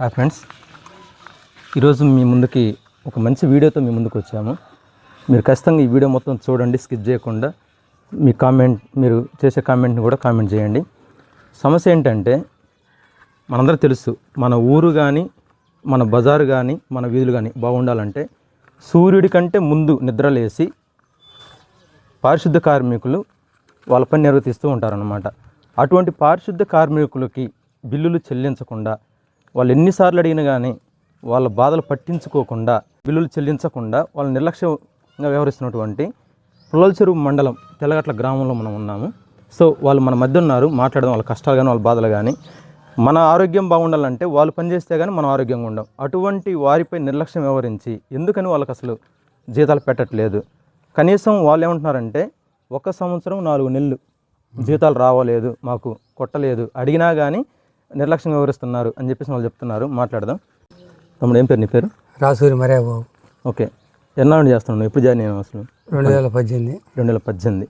Hi friends. ఈరోజు మీ ముందుకి ఒక మంచి వీడియోతో మీ ముందుకు వచ్చాము. మీరు ఖచ్చితంగా ఈ వీడియో మొత్తం చూడండి స్కిప్ చేయకుండా. మీ కామెంట్ మీరు చేసే కామెంట్ని కూడా కామెంట్ చేయండి. సమస్య ఏంటంటే మనందరూ తెలుసు మన ఊరు కానీ మన బజారు కానీ మన వీధులు కానీ బాగుండాలంటే సూర్యుడి కంటే ముందు నిద్రలేసి పారిశుద్ధ కార్మికులు వాళ్ళ పని నిర్వర్తిస్తూ ఉంటారన్నమాట. అటువంటి పారిశుద్ధ కార్మికులకి బిల్లులు చెల్లించకుండా వాళ్ళు ఎన్నిసార్లు అడిగినా కానీ వాళ్ళ బాధలు పట్టించుకోకుండా బిల్లులు చెల్లించకుండా వాళ్ళు నిర్లక్ష్యంగా వ్యవహరిస్తున్నటువంటి పుల్లల చెరువు మండలం తెల్లగట్ల గ్రామంలో మనం ఉన్నాము. సో వాళ్ళు మన మధ్య ఉన్నారు మాట్లాడడం వాళ్ళ కష్టాలు కానీ వాళ్ళ బాధలు కానీ మన ఆరోగ్యం బాగుండాలంటే వాళ్ళు పనిచేస్తే కానీ మనం ఆరోగ్యంగా ఉండం. అటువంటి వారిపై నిర్లక్ష్యం వ్యవహరించి ఎందుకని వాళ్ళకి అసలు జీతాలు పెట్టట్లేదు? కనీసం వాళ్ళు ఏమంటున్నారంటే ఒక సంవత్సరం నాలుగు నెలలు జీతాలు రావలేదు మాకు కొట్టలేదు. అడిగినా కానీ నిర్లక్ష్యం వ్యవహరిస్తున్నారు అని చెప్పేసి వాళ్ళు చెప్తున్నారు. మాట్లాడదాం. తమ్ముడు ఏం పేరు? నీ పేరు? రాసూరి మరే బాబు ఓకే. ఎన్నాళ్ళు చేస్తున్నావు? నువ్వు ఎప్పుడు జాయిన్ అయ్యావు అసలు? రెండు వేల పద్దెనిమిది. రెండు వేల పద్దెనిమిది.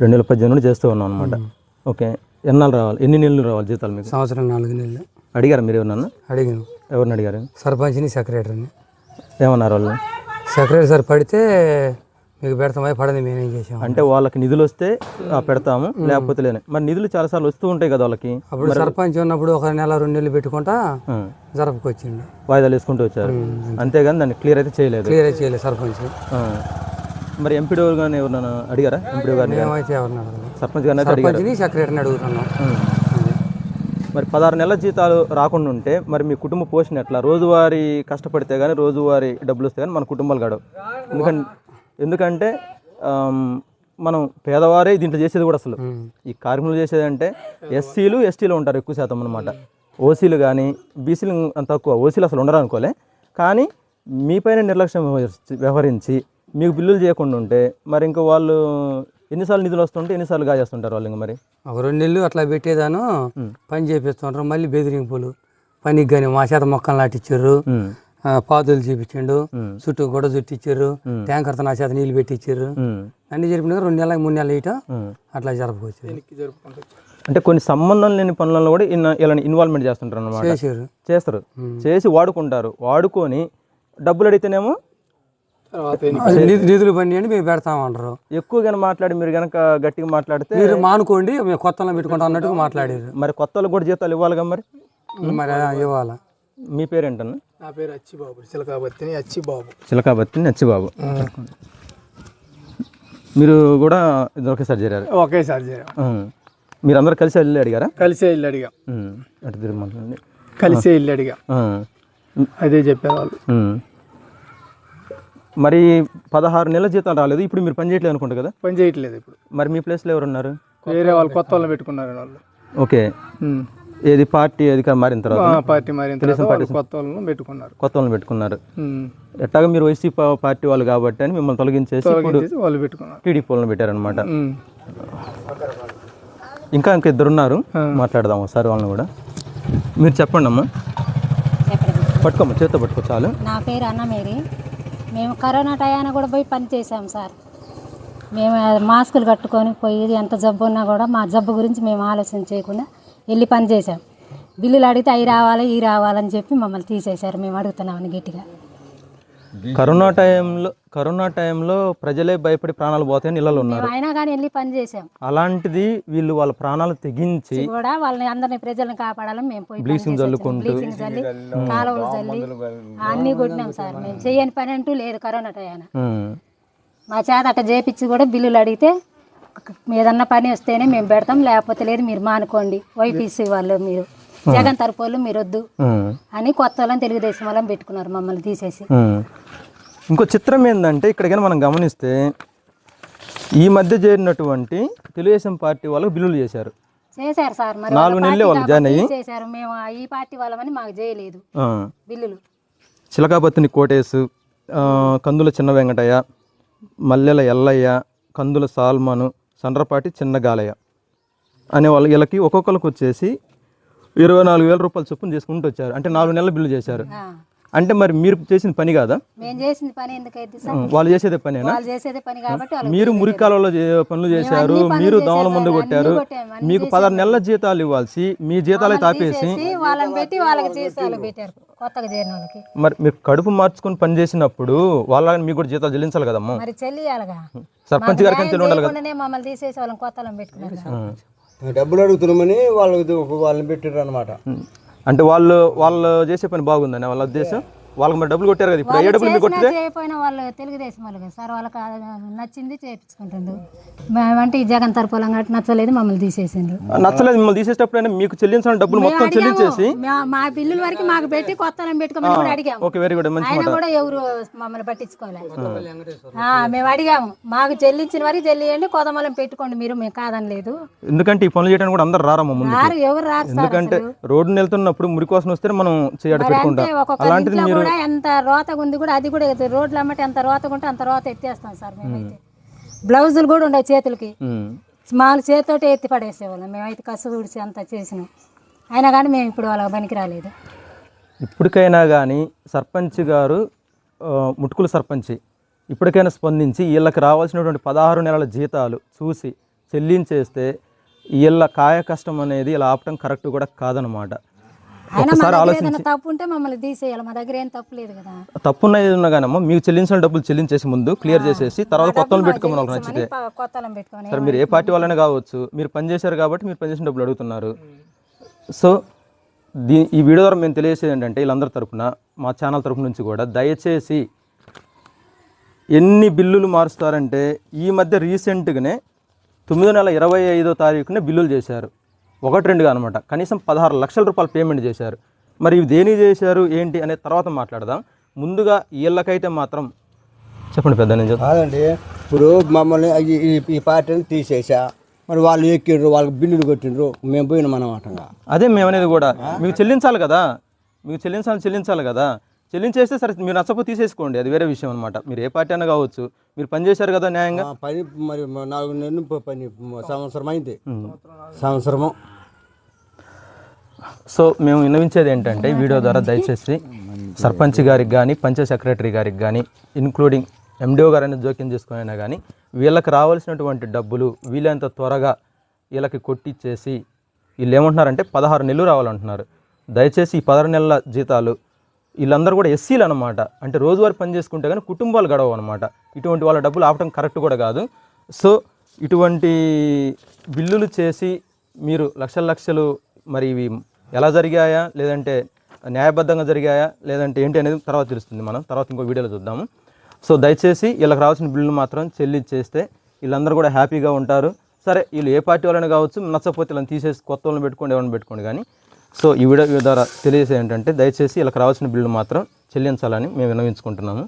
రెండు వేల పద్దెనిమిది నుండి చేస్తూ ఉన్నాం అనమాట ఓకే. ఎన్నాళ్ళు రావాలి? ఎన్ని నెలలు రావాలి జీతాలు మీకు? సంవత్సరం నాలుగు నెలలు. అడిగారా మీరు ఎవరన్నా అడిగాను. ఎవరిని అడిగారు? సర్పంచ్ని సెక్రటరీని. ఏమన్నారు వాళ్ళు? సెక్రటరీ సార్ పడితే మీకు పెడతామా పడని మేమేం చేసాం. అంటే వాళ్ళకి నిధులు వస్తే పెడతాము లేకపోతే లేని మరి నిధులు చాలాసార్లు వస్తూ ఉంటాయి కదా వాళ్ళకి. అప్పుడు సర్పంచ్ ఉన్నప్పుడు ఒక నెల రెండు నెలలు పెట్టుకుంటా జరపకొచ్చిండు. వాయిదాలు వేసుకుంటూ వచ్చారు. అంతేగాని దాన్ని క్లియర్ అయితే చేయలేదు. క్లియర్ చేయలేదు సర్పంచ్. మరి ఎంపీడీ గారిని ఎవరన్నా అడిగారా? ఎంపీడీ గారిని ఎవరిని అడగలేదు. సర్పంచ్ గారిని అయితే సర్పంచ్ని సెక్రటరీని అడుగుతున్నాం. మరి పదహారు నెలల జీతాలు రాకుండా ఉంటే మరి మీ కుటుంబ పోషణ ఎట్లా? రోజువారీ కష్టపడితే కానీ రోజువారీ డబ్బులు వస్తే కానీ మన కుటుంబాలు గడవు. ఎందుకంటే ఎందుకంటే మనం పేదవారే దీంట్లో చేసేది కూడా అసలు. ఈ కార్మికులు చేసేది అంటే ఎస్సీలు ఎస్టీలు ఉంటారు ఎక్కువ శాతం అనమాట ఓసీలు కానీ బీసీలు అంత తక్కువ. ఓసీలు అసలు ఉండరు అనుకోలే. కానీ మీపైన నిర్లక్ష్యం వ్యవహరించి- మీకు బిల్లులు చేయకుండా ఉంటే మరి ఇంకా వాళ్ళు ఎన్నిసార్లు నిధులు వస్తుంటే ఎన్నిసార్లు గాజేస్తుంటారు వాళ్ళు ఇంకా మరి? ఒక రెండు నెలలు అట్లా పెట్టేదాను పని చేపిస్తుంటారు మళ్ళీ బెదిరింపులు. పనికి కానీ మా చేత మొక్కలు నాటిచ్చారు. పాదులు చూపించిండు చుట్టూ గొడవ చుట్టిచ్చారు ట్యాంకర్తో నా చేత నీళ్ళు పెట్టించారు అన్ని జరిపినాక రెండు నెలలకు మూడు నెలలు ఇట. అట్లా జరపవచ్చు అంటే కొన్ని సంబంధం లేని పనులలో కూడా ఇన్న- ఇలా ఇన్వాల్వ్మెంట్ చేస్తుంటారు అన్నమాట. చేశారు. చేస్తారు. చేసి వాడుకుంటారు. వాడుకొని డబ్బులు అడిగితేనేమో నిధులు బండి అని మేము పెడతామంటారు ఎక్కువ కనుక మాట్లాడి మీరు కనుక గట్టిగా మాట్లాడితే మీరు మానుకోండి మేము కొత్తలో పెట్టుకుంటాం అన్నట్టుగా మాట్లాడారు. మరి కొత్త వాళ్ళకి కూడా జీతాలు ఇవ్వాలిగా మరి? మరి ఇవ్వాలా. మీ పేరేంటన్నా? నా పేరు అచ్చిబాబు చిలకాబత్తిని అచ్చిబాబు. చిలకాబత్తి నచ్చిబాబు మీరు కూడా ఇది ఒకేసారి చేరారు? ఒకేసారి చేరాం. ఉం. మీరందరూ కలిసి వెళ్ళి అడిగారా? కలిసే ఇల్లు అడిగాం. అటు తిరిగి మాట్లాడండి. కలిసే ఇల్లు అడిగాం. అదే చెప్పారు వాళ్ళు ఉం. మరి పదహారు నెలల జీతాలు రాలేదు ఇప్పుడు మీరు పని చేయట్లేదు అనుకుంటా కదా? పని చేయట్లేదు ఇప్పుడు. మరి మీ ప్లేస్లో ఎవరు ఉన్నారు వేరే వాళ్ళు కొత్త వాళ్ళు పెట్టుకున్నారు వాళ్ళు. ఓకే. ఏది పార్టీ అధికారం మారిన తర్వాత ఆ పార్టీ మారిన తర్వాత కొత్త వాళ్ళను పెట్టుకున్నారు. కొత్త వాళ్ళని పెట్టుకున్నారు. ఉమ్. ఎట్టాగా మీరు వైసీపీ పార్టీ వాళ్ళు కాబట్టి అని మిమ్మల్ని తొలగించేసి వాళ్ళు పెట్టుకున్నారు. టీడీపీ వాళ్ళని పెట్టారనమాట. ఇంకా ఇంకా ఇద్దరు ఉన్నారు. మాట్లాడదాం ఒకసారి వాళ్ళని కూడా. మీరు చెప్పండి అమ్మా. పట్టుకోమ్మా చేత్తో పట్టుకో చాలు. నా పేరు అన్నమేరి మేము కరోనా టయాన కూడా పోయి పని చేసాం సార్. మేము మాస్కులు కట్టుకొని పోయి ఎంత జబ్బు ఉన్నా కూడా మా జబ్బు గురించి మేము ఆలోచన చేయకుండా వెళ్ళి పని చేసాం బిల్లులు అడిగితే అవి రావాలి ఇవి రావాలని చెప్పి మమ్మల్ని తీసేశారు. మేము అడుగుతున్నామని గట్టిగా. కరోనా టైంలో కరోనా టైంలో ప్రజలే భయపడి ప్రాణాలు పోతాయని ఇళ్ళలో ఉన్నారు. అయినా కానీ వెళ్ళి పని చేసాం అలాంటిది వీళ్ళు వాళ్ళ ప్రాణాలు తెగించి కూడా వాళ్ళని అందరిని ప్రజలను కాపాడాలని మేము పోయి బ్లీచింగ్ చల్లుకుంటూ చల్లి కాలువలు చల్లి అన్నీ కొట్టినాం సార్. మేము చేయని పని అంటూ లేదు కరోనా టయాన ఉమ్, మా చేత అట్ట చేపించి కూడా బిల్లులు అడిగితే ఏదన్నా పని వస్తేనే మేము పెడతాం లేకపోతే లేదు మీరు మానుకోండి. వైపీసీ వాళ్ళు మీరు. జగన్ తరపు వాళ్ళు మీరు వద్దు అని కొత్త వాళ్ళని తెలుగుదేశం వాళ్ళని పెట్టుకున్నారు మమ్మల్ని తీసేసి. ఇంకో చిత్రం ఏంటంటే ఇక్కడికైనా మనం గమనిస్తే ఈ మధ్య చేరినటువంటి తెలుగుదేశం పార్టీ వాళ్ళకు బిల్లులు చేశారు. చేశారు సార్ మరి నాలుగు వాళ్ళ నెలలే వాళ్ళు జాయిన్ అయ్యి. చేశారు. మేము ఈ పార్టీ వాళ్ళమని మాకు చేయలేదు బిల్లులు. చిలకాపత్తిని కోటేసు కందుల చిన్న వెంకటయ్య మల్లెల ఎల్లయ్య కందుల సాల్మను సండ్రపాటి చిన్న గాలయ్య అనే వాళ్ళు వీళ్ళకి ఒక్కొక్కరికి వచ్చేసి ఇరవై నాలుగు వేల రూపాయలు చొప్పున చేసుకుంటూ వచ్చారు. అంటే నాలుగు నెలల బిల్లు చేశారు. అంటే మరి మీరు చేసిన పని కాదా? వాళ్ళు చేసేదే పని మీరు మురికాలలో పనులు చేశారు మీరు దోమల ముందు కొట్టారు మీకు పదహారు నెలల జీతాలు ఇవ్వాల్సి మీ జీతాలు అయితే కొత్తగా చేరిన వాళ్ళకి. మరి మీరు కడుపు మార్చుకుని పని చేసినప్పుడు వాళ్ళని మీకు కూడా జీతాలు చెల్లించాలి కదమ్మా? మరి చెల్లియాలగా. సర్పంచ్ గారికి అని తెలియ ఉండాలి కదా. మమ్మల్ని తీసేసి వాళ్ళని పెట్టుకున్నారు డబ్బులు అడుగుతున్నామని వాళ్ళకి వాళ్ళని పెట్టారు అనమాట. అంటే వాళ్ళు వాళ్ళు చేసే పని బాగుందని వాళ్ళ ఉద్దేశం? వాళ్ళకి మరి డబ్బులు కొట్టారు కదా ఇప్పుడు? ఏ డబ్బులు మీకు కొట్టితే? చేయకపోయినా వాళ్ళు తెలుగుదేశం వాళ్ళు కదా సార్ వాళ్ళకి నచ్చింది చేయించుకుంటుండ్రు. మేమంటే ఈ జగన్ తరపులం కాబట్టి నచ్చలేదు మమ్మల్ని తీసేసిండ్రు. నచ్చలేదు మిమ్మల్ని తీసేటప్పుడైనా మీకు చెల్లించాలని డబ్బులు మొత్తం చెల్లించేసి? మా- బిల్లుల వరకు మాకు పెట్టి కొత్త పెట్టుకోమని కూడా అడిగాము. ఓకే వెరీ గుడ్ మంచి ఆయన కూడా ఎవరు మమ్మల్ని పట్టించుకోలేదు ఆ, మేము అడిగాము. మాకు చెల్లించిన వరకు చెల్లియండి కొత్తమలం పెట్టుకోండి మీరు మేము కాదనలేదు ఎందుకంటే ఈ పనులు చేయడానికి కూడా అందరు రారమ్మ ముందు రారు ఎవరు రారు ఎందుకంటే రోడ్డున వెళ్తున్నప్పుడు మురి కోసం వస్తే మనం చేయడం మరి పెట్టుకుంటాం. అలాంటిది మీరు కూడా ఎంత రోతగా ఉంది కూడా అది కూడా రోడ్లు అమ్మటి ఎంత రోతగా ఉంటే అంత రోత ఎత్తేస్తాం సార్ మేమైతే. బ్లౌజులు కూడా ఉండవు చేతులకి. ఉం. స్మాల్ చేతితోటి ఎత్తి పడేసేవాళ్ళం. మేమైతే కసు ఊడిసి అంత చేసినాం. అయినా కానీ మేము ఇప్పుడు వాళ్ళకి పనికి రాలేదు. ఇప్పటికైనా కానీ సర్పంచ్ గారు ఆ, ముటుకుల సర్పంచ్ ఇప్పటికైనా స్పందించి వీళ్ళకి రావాల్సినటువంటి పదహారు నెలల జీతాలు చూసి చెల్లించేస్తే వీళ్ళ కాయ కష్టం అనేది ఇలా ఆపటం కరెక్ట్ కూడా కాదనమాట. ఒకసారి ఆలోచించి ఏదైనా తప్పు ఉంటే మమ్మల్ని తీసేయాలి. మా దగ్గర ఏం తప్పు లేదు కదా. తప్పున్నది ఉన్నా కానమ్మా మీకు చెల్లించిన డబ్బులు చెల్లించేసి ముందు క్లియర్ చేసేసి తర్వాత కొత్త పెట్టుకోమని నచ్చితే. సరే మీరు ఏ పార్టీ వాళ్ళనే కావచ్చు మీరు పని చేశారు కాబట్టి మీరు పనిచేసిన డబ్బులు అడుగుతున్నారు. సో దీ ఈ వీడియో ద్వారా మేము తెలియజేసేది ఏంటంటే వీళ్ళందరి తరపున మా ఛానల్ తరపు నుంచి కూడా దయచేసి ఎన్ని బిల్లులు మారుస్తారంటే ఈ మధ్య రీసెంట్గానే తొమ్మిదో నెల ఇరవై ఐదో తారీఖునే బిల్లులు చేశారు. ఒకటి రెండుగా అనమాట. కనీసం పదహారు లక్షల రూపాయలు పేమెంట్ చేశారు. మరి ఇవి దేని చేశారు? ఏంటి? అనే తర్వాత మాట్లాడదాం. ముందుగా వీళ్ళకైతే మాత్రం చెప్పండి పెద్ద నేను. కాదండి ఇప్పుడు మమ్మల్ని ఈ- పార్టీని తీసేసా. మరి వాళ్ళు ఎక్కిండ్రు వాళ్ళకి బిల్లులు కొట్టిండ్రు. మేము పోయినాం అన్నమాటంగా అదే మేము అనేది కూడా మీకు చెల్లించాలి కదా. మీకు చెల్లించాలి చెల్లించాలి కదా. చెల్లించేస్తే సరే మీరు నచ్చకపోతే తీసేసుకోండి. అది వేరే విషయం అనమాట మీరు ఏ పార్టీ అయినా కావచ్చు. మీరు పని చేశారు కదా న్యాయంగా? పని మరి నాలుగు నెలలు పని సంవత్సరం అయింది. సంవత్సరము సో మేము విన్నవించేది ఏంటంటే వీడియో ద్వారా దయచేసి సర్పంచ్ గారికి కానీ పంచాయత్ సెక్రటరీ గారికి కానీ ఇన్క్లూడింగ్ ఎండిఓ గారైనా జోక్యం చేసుకునైనా కానీ వీళ్ళకి రావాల్సినటువంటి డబ్బులు వీలైనంత త్వరగా వీళ్ళకి కొట్టిచ్చేసి వీళ్ళు ఏమంటున్నారంటే పదహారు నెలలు రావాలంటున్నారు. దయచేసి ఈ పదహారు నెలల జీతాలు వీళ్ళందరూ కూడా ఎస్సీలు అనమాట అంటే రోజువారీ పని చేసుకుంటే కానీ కుటుంబాలు గడవవు అనమాట ఇటువంటి వాళ్ళ డబ్బులు ఆపటం కరెక్ట్ కూడా కాదు. సో ఇటువంటి బిల్లులు చేసి మీరు లక్షల లక్షలు మరి ఇవి ఎలా జరిగాయా? లేదంటే న్యాయబద్ధంగా జరిగాయా? లేదంటే ఏంటి అనేది తర్వాత తెలుస్తుంది మనం. తర్వాత ఇంకో వీడియోలో చూద్దాము. సో దయచేసి వీళ్ళకి రావాల్సిన బిల్లులు మాత్రం చెల్లించేస్తే వీళ్ళందరూ కూడా హ్యాపీగా ఉంటారు. సరే వీళ్ళు ఏ పార్టీ వాళ్ళని కావచ్చు నచ్చకపోతే వీళ్ళని తీసేసి కొత్త వాళ్ళని పెట్టుకోండి ఎవరిని పెట్టుకోండి కానీ సో ఈ వీడియో ద్వారా తెలియజేసే ఏంటంటే దయచేసి ఇలా రావాల్సిన బిల్లు మాత్రం చెల్లించాలని మేము విన్నవించుకుంటున్నాము.